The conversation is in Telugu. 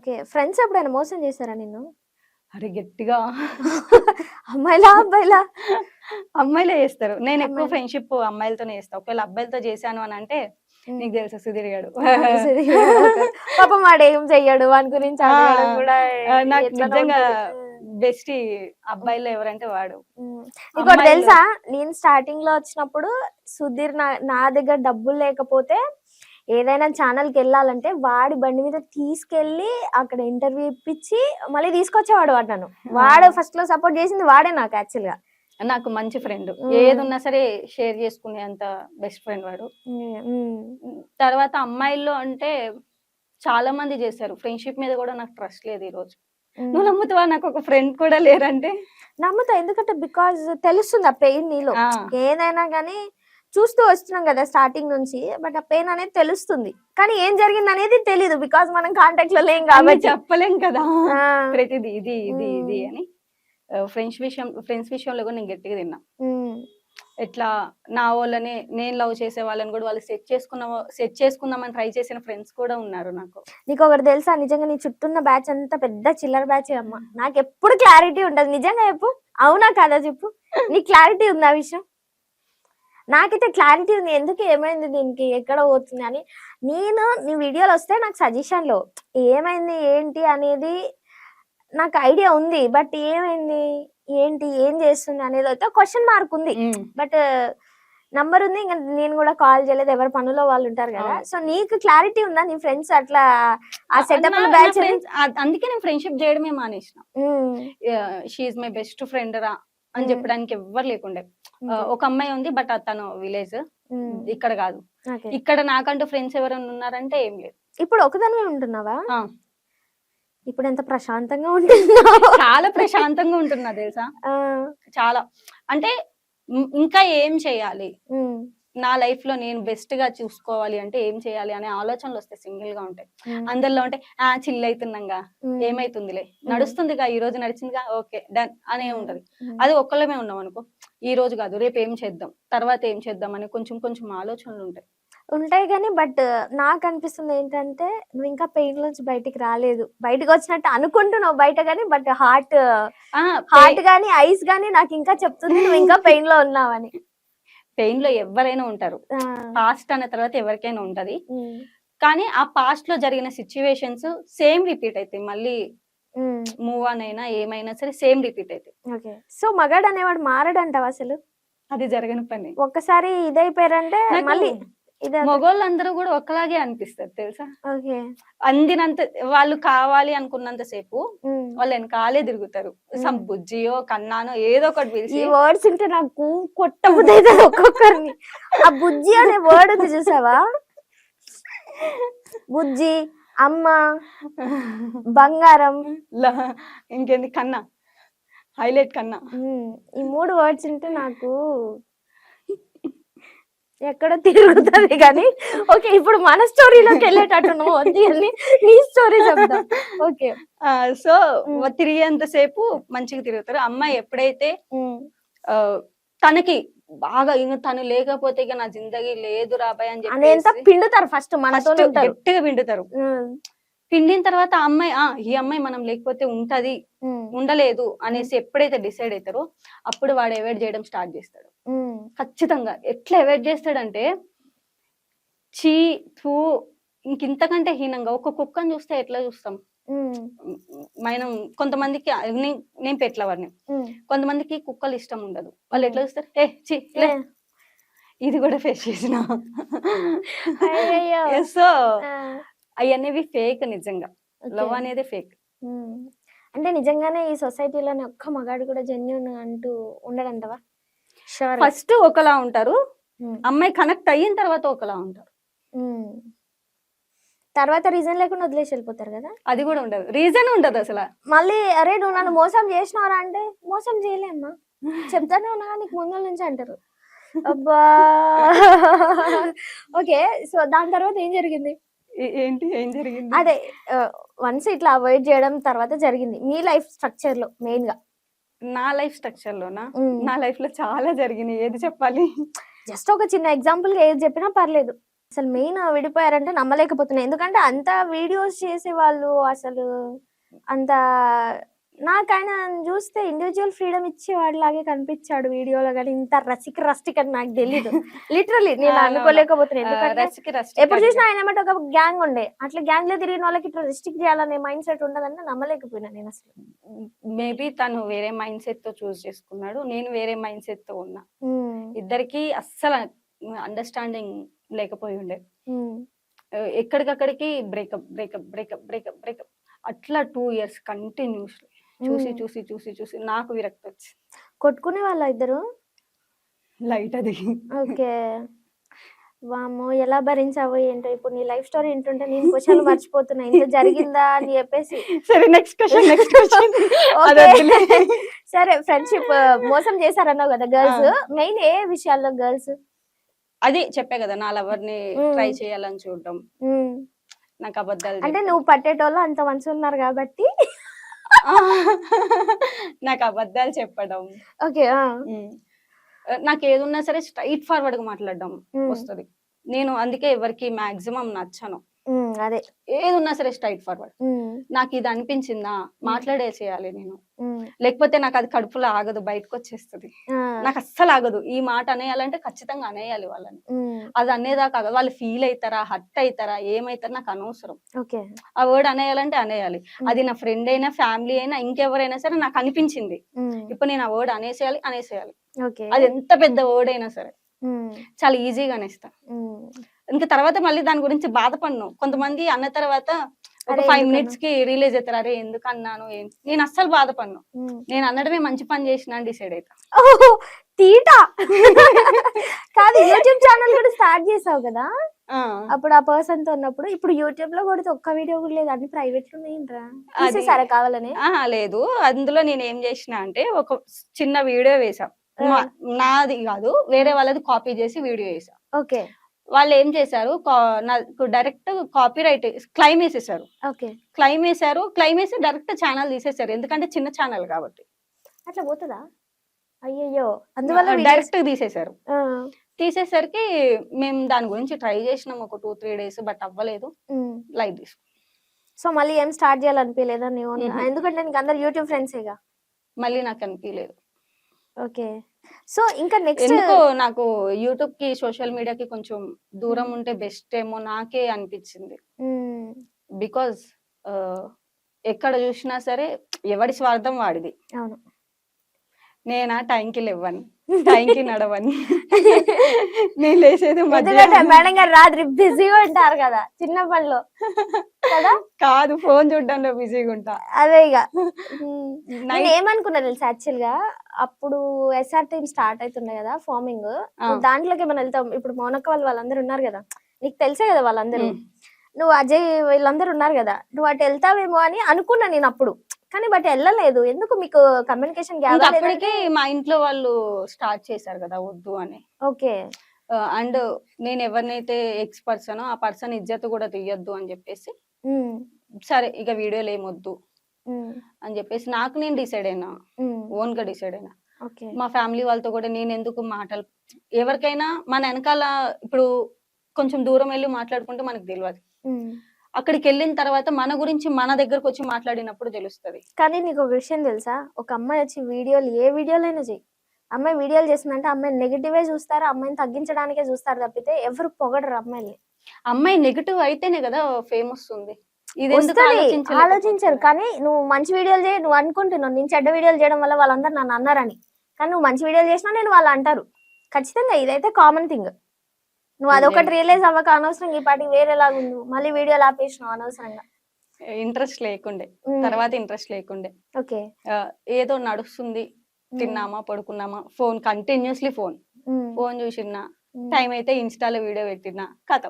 ఓకే. ఫ్రెండ్స్ ఎప్పుడైనా మోసం చేశారా నిన్ను? అరే గట్టిగా. అమ్మాయిలా అబ్బాయిలా? అమ్మాయిలే చేస్తారు. నేను ఎక్కువ. ఫ్రెండ్షిప్ అమ్మాయిలతోనే చేస్తా. ఒకవేళ అబ్బాయిలతో చేశాను అని అంటే నీకు తెలుసు సుధీర్ గాడు. సరే. పాపం వాడు ఏం చెయ్యడు. వాని గురించి కూడా నాకు నిజంగా. బెస్ట్ అబ్బాయిలో ఎవరంటే వాడు. ఇంకోటి తెలుసా? నేను స్టార్టింగ్లో వచ్చినప్పుడు సుధీర్ నా నా దగ్గర డబ్బులు లేకపోతే ఏదైనా ఛానల్కి వెళ్ళాలంటే వాడి బండి మీద తీసుకెళ్ళి అక్కడ ఇంటర్వ్యూ ఇప్పించి మళ్ళీ తీసుకొచ్చేవాడు వాడు నన్ను. వాడు ఫస్ట్లో సపోర్ట్ చేసింది వాడే నాకు యాక్చువల్గా. నాకు మంచి ఫ్రెండ్ ఉమ్. ఏది ఉన్నా సరే షేర్ చేసుకునే అంత బెస్ట్ ఫ్రెండ్ వాడు. తర్వాత అమ్మాయిల్లో అంటే చాలా మంది చేశారు. ఫ్రెండ్షిప్ మీద కూడా నాకు ట్రస్ట్ లేదు ఈ రోజు. నువ్వు నమ్ముతావా? నాకు ఒక ఫ్రెండ్ కూడా లేరంటే? నమ్ముతా. ఎందుకంటే బికాజ్ తెలుస్తుంది ఆ పెయిన్ నీలో. ఏదైనా కానీ చూస్తూ వస్తున్నాం కదా స్టార్టింగ్ నుంచి బట్ ఆ పెయిన్ అనేది తెలుస్తుంది. కానీ ఏం జరిగింది అనేది తెలియదు బికాజ్ మనం కాంటాక్ట్లో లేం కాబట్టి. చెప్పలేం కదా. ప్రతిదీ ఇది ఇది ఇది. అని. ఫ్రెండ్స్ విషయం ఫ్రెండ్స్ విషయంలో కూడా నేను గట్టిగా తిన్నా. ఎట్లా నా వాళ్ళని నేను లవ్ చేసే వాళ్ళని కూడా వాళ్ళు సెట్ చేసుకున్న సెట్ చేసుకుందామని ట్రై చేసిన ఫ్రెండ్స్ కూడా ఉన్నారు నాకు. నీకు ఒకటి తెలుసా? నిజంగా నీ చుట్టూన్న బ్యాచ్ అంతా పెద్ద చిల్లర బ్యాచ్ అమ్మ. నాకు ఎప్పుడు క్లారిటీ ఉండదు. నిజంగా చెప్పు. అవునా కాదా చెప్పు? నీ క్లారిటీ ఉంది ఆ విషయం? నాకైతే క్లారిటీ ఉంది. ఎందుకు ఏమైంది దీనికి? ఎక్కడ పోతుంది అని. నేను నీ వీడియోలు వస్తే నాకు సజెషన్లో ఏమైంది? ఏంటి? అనేది నాకు ఐడియా ఉంది. బట్ ఏమైంది? ఏంటి? ఏం చేస్తుంది? అనేది అయితే క్వశ్చన్ మార్క్ ఉంది. బట్ నంబర్ ఉంది. ఇంకా నేను కూడా కాల్ చేయలేదు. ఎవరి పనులో వాళ్ళు ఉంటారు కదా. సో నీకు క్లారిటీ ఉందా? నీ ఫ్రెండ్స్ అట్లా ఆ సెటప్ బ్యాచ్ అందుకే నేను ఫ్రెండ్షిప్ చేయడమే మానేసిన. షీఈ్ మై బెస్ట్ ఫ్రెండ్ రా అని ఉమ్. చెప్పడానికి ఎవ్వరు లేకుండే. ఒక అమ్మాయి ఉంది బట్ తను విలేజ్. ఇక్కడ కాదు. ఇక్కడ నాకంటూ ఫ్రెండ్స్ ఎవరైనా ఉన్నారంటే ఏం లేదు. ఇప్పుడు ఒకదానివే ఉంటున్నావా. ఇప్పుడు ఎంత ప్రశాంతంగా ఉంటున్నావు? చాలా ప్రశాంతంగా ఉంటున్నా తెలుసా? చాలా. అంటే ఇంకా ఏం చేయాలి? నా లైఫ్లో నేను బెస్ట్గా చూసుకోవాలి అంటే ఏం చేయాలి అనే ఆలోచనలు వస్తాయి సింగిల్గా ఉంటాయి అందరిలో ఉంటే ఆ చిల్ అవుతున్నాగా ఏమైతుందిలే? నడుస్తుందిగా ఈ రోజు నడిచిందిగా ఓకే డన్. అనే ఉంటది. అది ఒక్కళ్ళమే ఉన్నాం అనుకో ఈ రోజు కాదు రేపు ఏం చేద్దాం తర్వాత ఏం చేద్దాం అని కొంచెం కొంచెం ఆలోచనలు ఉంటాయి. ఉంటాయి కానీ బట్ నాకు అనిపిస్తుంది ఏంటంటే నువ్వు ఇంకా పెయిన్ నుంచి బయటికి రాలేదు. బయటకు వచ్చినట్టు అనుకుంటున్నావు బయట కానీ బట్ హార్ట్ హార్ట్ గానీ ఐస్ గానీ నాకు ఇంకా చెప్తుంది నువ్వు ఇంకా పెయిన్లో ఉన్నావని. పెయిన్లో ఎవరైనా ఉంటారు. పాస్ట్ అన్న తర్వాత ఎవరికైనా ఉంటది. కానీ ఆ పాస్ట్లో జరిగిన సిచ్యువేషన్స్ సేమ్ రిపీట్ అవుతాయి మళ్ళీ. మూవ్ ఆన్ అయినా ఏమైనా సరే సేమ్ రిపీట్ ఓకే. సో మగాడు అనేవాడు మారడంటావు అసలు? అది జరగని పని. ఒక్కసారి ఇదైపోయారంటే మళ్ళీ ఇదే మగోళ్ళందరూ కూడా ఒకలాగే అనిపిస్తారు తెలుసా? అందినంత వాళ్ళు కావాలి అనుకున్నంత సేపు. వాళ్ళు వెనకాలే తిరుగుతారు. సమ్. బుజ్జియో కన్నానో ఏదో ఒకటి పిలిచి వర్డ్స్ ఉంటే నాకు కొట్టబుద్ధి అవుతుంది ఒక్కొక్కరిని. ఆ బుజ్జి అనే వర్డ్ ఉంది చూసావా? బుజ్జి అమ్మ బంగారం. ఇంకేంది కన్నా హైలైట్ కన్నా. ఈ మూడు వర్డ్స్ ఉంటే నాకు ఎక్కడ తిరుగుతుంది కానీ ఓకే ఇప్పుడు మన స్టోరీలోకి వెళ్ళేటట్టు నువ్వు వద్దు అని నీ స్టోరీ చెప్దాం. ఓకే. సో మ్మ్. తిరిగేంత సేపు మంచిగా తిరుగుతారు. అమ్మాయి ఎప్పుడైతే తనకి బాగా ఇంక తను లేకపోతే ఇక నా జిందగీ లేదు రాబాయ్ అని చెప్పేసి పిండుతారు ఫస్ట్ మనతో ఉంటారు. గట్టిగా పిండుతారు. ఉమ్, పిండిన తర్వాత ఆ అమ్మాయి ఆ ఈ అమ్మాయి మనం లేకపోతే ఉంటది ఉమ్, ఉండలేదు అనేసి ఎప్పుడైతే డిసైడ్ అవుతారో అప్పుడు వాడు అవాయిడ్ చేయడం స్టార్ట్ చేస్తాడు. ఉమ్, ఖచ్చితంగా. ఎట్లా అవాయిడ్ చేస్తాడంటే చీ తూ ఇంకింతకంటే హీనంగా ఒక కుక్కని చూస్తే ఎట్లా చూస్తాం? మనం కొంతమందికి నేను పెట్ల వాడిని. ఉమ్. కొంతమందికి కుక్కలు ఇష్టం ఉండదు. వాళ్ళు ఎట్లా చూస్తారు? ఏ చి. ఇది కూడా ఫేస్ చేసిన. సో అవన్నీ ఫేక్ నిజంగా. లవ్ అనేది ఫేక్. అంటే నిజంగానే ఈ సొసైటీలోనే ఒక్క మగాడు కూడా జెన్యున్ అంటూ ఉండడంటవా ఫస్ట్ ఒకలా ఉంటారు. అమ్మాయి కనెక్ట్ అయిన తర్వాత ఒకలా ఉంటారు. తర్వాత రీజన్ లేకుండా వదిలేసి వెళ్ళిపోతారు కదా? అది కూడా ఉండదు. రీజన్ ఉండదు అసలు. మళ్ళీ అరే నువ్వు నన్ను మోసం చేసినారా అంటే మోసం చేయలేమ్మా చెప్తానే ఉన్నా నీకు ముందు నుంచి అంటారు. అబ్బా. ఓకే సో దాని తర్వాత ఏం జరిగింది? ఏంటి ఏం జరిగింది? అదే వన్స్ ఇట్లా అవాయిడ్ చేయడం తర్వాత జరిగింది. మీ లైఫ్ స్ట్రక్చర్లో మెయిన్గా. నా లైఫ్ స్ట్రక్చర్ లోనా? నా లైఫ్లో చాలా జరిగినాయి. ఏది చెప్పాలి? జస్ట్ ఒక చిన్న ఎగ్జాంపుల్గా ఏది చెప్పినా పర్లేదు. అసలు మెయిన్ విడిపోయారంటే నమ్మలేకపోతున్నా. ఎందుకంటే అంత వీడియోస్ చేసే వాళ్ళు అసలు అంత నాకు ఆయన చూస్తే ఇండివిజువల్ ఫ్రీడమ్ ఇచ్చేవాడు లాగే కనిపించాడు వీడియోలో కానీ ఇంత రసిక రస్టిక్ అని నాకు తెలియదు లిటరలీ నేను. అనుకోలేకపోతున్నాను ఎందుకంటే ఎప్పుడు. చూసినా ఆయన ఏమంటే ఒక గ్యాంగ్ ఉండే. అట్లా గ్యాంగ్లో తిరిగిన వాళ్ళకి ఇట్లా రిస్ట్రిక్ట్ చేయాలనే మైండ్ సెట్ ఉండదంటే నమ్మలేకపోయినా నేను అసలు. మేబీ తను వేరే మైండ్ సెట్తో చూస్ చేసుకున్నాడు. నేను వేరే మైండ్ సెట్తో ఉన్నా. ఇద్దరికి అస్సలు అండర్స్టాండింగ్ లేకపోయి ఉండే. ఎక్కడికక్కడికి breakup breakup breakup breakup breakup. అట్లా టూ ఇయర్స్ కంటిన్యూస్ చూసి. చూసి చూసి చూసి నాకు విరక్తి వచ్చి కొట్టుకునే వాళ్ళ ఇద్దరు? లైట్ అది. ఓకే. వామ్మో ఎలా భరించావో ఏంటో ఇప్పుడు నీ లైఫ్ స్టోరీ ఏంటుంటే నేను క్వశ్చన్ మర్చిపోతున్నా. ఇంత జరిగిందా అని చెప్పేసి. సరే నెక్స్ట్ క్వశ్చన్ నెక్స్ట్ క్వశ్చన్. సరే ఫ్రెండ్షిప్ మోసం చేశారన్నావు కదా గర్ల్స్ మెయిన్ ఏ విషయాల్లో గర్ల్స్ అది చెప్పే కదా నా లవర్ని. ట్రై చేయాలని చూడడం. నాకు అబద్ధాలు అంటే. నువ్వు పట్టేటోళ్ళు అంత మంచి ఉన్నారు కాబట్టి. నాకు అబద్ధాలు చెప్పడం. ఓకే. నాకు ఏదున్నా సరే స్ట్రైట్ ఫార్వర్డ్గా మాట్లాడడం వస్తుంది. నేను అందుకే ఎవరికి మాక్సిమం నచ్చను. అదే. ఏది ఉన్నా సరే స్ట్రైట్ ఫార్వర్డ్ నాకు ఇది అనిపించిందా మాట్లాడేసేయాలి నేను. లేకపోతే నాకు అది కడుపులో ఆగదు బయటకు వచ్చేస్తుంది నాకు అస్సలు ఆగదు ఈ మాట అనేయాలంటే ఖచ్చితంగా అనేయాలి వాళ్ళని. అది అనేదాకా వాళ్ళు ఫీల్ అవుతారా హట్ అవుతారా ఏమైతారా నాకు అనవసరం. ఆ వర్డ్ అనేయాలంటే అనేయాలి. అది నా ఫ్రెండ్ అయినా ఫ్యామిలీ అయినా ఇంకెవరైనా సరే నాకు అనిపించింది ఇప్పుడు నేను ఆ వర్డ్ అనేసేయాలి అనేసేయాలి. అది ఎంత పెద్ద వర్డ్ అయినా సరే. చాలా ఈజీగా అనేస్తా ఇంకా తర్వాత మళ్ళీ దాని గురించి బాధపడను. కొంతమంది అన్న తర్వాత ఒక ఫైవ్? మినిట్స్కి రిలీజ్ అవుతారు. అరే ఎందుకు అన్నాను నేను అస్సలు బాధపడను. నేను అన్నడమే మంచి పని చేసిన అని డిసైడ్ అవుతా ఓహో, తీట? కాదు యూట్యూబ్ ఛానల్ కూడా స్టార్ట్ చేసావు కదా? అప్పుడు ఆ పర్సన్తో ఉన్నప్పుడు ఇప్పుడు యూట్యూబ్లో కూడా ఒక్క వీడియో కూడా లేదు. అన్ని ప్రైవేట్లో తీసేసారా కావాలని? లేదు. అందులో నేను ఏం చేసిన అంటే ఒక చిన్న వీడియో వేసా నాది కాదు. వేరే వాళ్ళది కాపీ చేసి వీడియో వేసా ఓకే. వాళ్ళు ఏం చేశారు? నాకు డైరెక్ట్ కాపీ రైట్ క్లైమ్ వేసేసారు. ఓకే. క్లైమ్ వేసారు క్లైమ్ వేసి డైరెక్ట్ ఛానల్ తీసేసారు. ఎందుకంటే చిన్న ఛానల్ కాబట్టి. అట్లా పోతుందా? అయ్యయ్యో. అందువల్ల డైరెక్ట్ తీసేసారు. తీసేసరికి మేము దాని గురించి ట్రై చేసినాం ఒక టూ త్రీ డేస్ బట్ అవ్వలేదు. లైట్ తీసుకు సో మళ్ళీ ఏం స్టార్ట్ చేయాలనిపించలేదా. ఎందుకంటే నీకు అందరు యూట్యూబ్ ఫ్రెండ్సేగా మళ్ళీ నాకు అనిపించలేదు ఓకే. సో ఇంకా నెక్స్ట్ ఎందుకో నాకు యూట్యూబ్కి సోషల్ మీడియాకి కొంచెం దూరం ఉంటే బెస్ట్ ఏమో నాకే అనిపించింది. బికాజ్ ఎక్కడ చూసినా సరే ఎవడి స్వార్థం వాడిది. అవును. నేనా? టైంకి లేవని. టైంకి నడవని. నేను మధ్యాహ్నం. మేడం గారు రాత్రి బిజీగా ఉంటారు కదా చిన్న పనిలో కదా? కాదు ఫోన్ చూడడంలో బిజీగా ఉంటా. అదే ఇక. నేను ఏమనుకున్నా తెలుసు యాక్చువల్గా అప్పుడు ఎస్ఆర్ టీమ్ స్టార్ట్ అవుతుండే కదా ఫార్మింగ్. దాంట్లోకి మనం వెళ్తాం ఇప్పుడు మౌనక్క వాళ్ళు వాళ్ళందరూ ఉన్నారు కదా. నీకు తెలుసే కదా వాళ్ళందరూ. నువ్వు అజయ్ వీళ్ళందరూ ఉన్నారు కదా. నువ్వు అటు వెళ్తావేమో అని అనుకున్నా నేను అప్పుడు. కానీ బట్ వెళ్ళలేదు. ఎందుకు మీకు కమ్యూనికేషన్ ఇంకా గ్యాప్ అప్పటికి మా ఇంట్లో వాళ్ళు స్టార్ట్ చేశారు కదా వద్దు అని. ఓకే. అండ్ నేను ఎవరినైతే ఎక్స్ పర్సన్ ఆ పర్సన్ ఇజ్జత్ కూడా తీయొద్దు అని చెప్పేసి సరే ఇక వీడియోలు ఏమొద్దు అని చెప్పేసి నాకు నేను డిసైడ్ అయినా. ఓన్గా డిసైడ్ అయినా. ఓకే. మా ఫ్యామిలీ వాళ్ళతో కూడా నేను ఎందుకు మాటలు ఎవరికైనా మన వెనకాల ఇప్పుడు కొంచెం దూరం వెళ్ళి మాట్లాడుకుంటే మనకు తెలియదు అక్కడికి వెళ్ళిన తర్వాత మన గురించి మన దగ్గరకు వచ్చి మాట్లాడినప్పుడు తెలుస్తది. కానీ నీకు ఒక విషయం తెలుసా? ఒక అమ్మాయి వచ్చి వీడియోలు ఏ వీడియోలైనా చెయ్యి అమ్మాయి వీడియోలు చేస్తుందంటే అమ్మాయి నెగిటివే చూస్తారు అమ్మాయిని తగ్గించడానికే చూస్తారు తప్పితే ఎవరు పొగడరు అమ్మాయిని అమ్మాయి నెగిటివ్ అయితేనే కదా ఫేమ్ వస్తుంది ఇది ఎందుకు వస్తుంది ఆలోచించలేకపోతున్నా? ఆలోచించరు. కానీ నువ్వు మంచి వీడియోలు చేయి నువ్వు అనుకుంటున్నావు నేను చెడ్డ వీడియోలు చేయడం వల్ల వాళ్ళందరూ నన్ను అన్నారని. కానీ నువ్వు మంచి వీడియోలు చేసినా నేను వాళ్ళు అంటారు. ఖచ్చితంగా ఇదైతే కామన్ థింగ్ నువ్వు అదొకటి రియలైజ్ అవ్వక అనవసరంగా ఈ పాటికి వేరేలాగా ఉంది మళ్ళీ వీడియోలు ఆపేసినావు అనవసరంగా? ఇంట్రెస్ట్ లేకుండే. తర్వాత ఇంట్రెస్ట్ లేకుండే. ఓకే. ఏదో నడుస్తుంది. తిన్నామా పడుకున్నామా? ఫోన్ కంటిన్యూస్లీ ఫోన్ ఫోన్ చూసినా. టైం అయితే ఇన్స్టాలో వీడియో పెట్టినా కథ.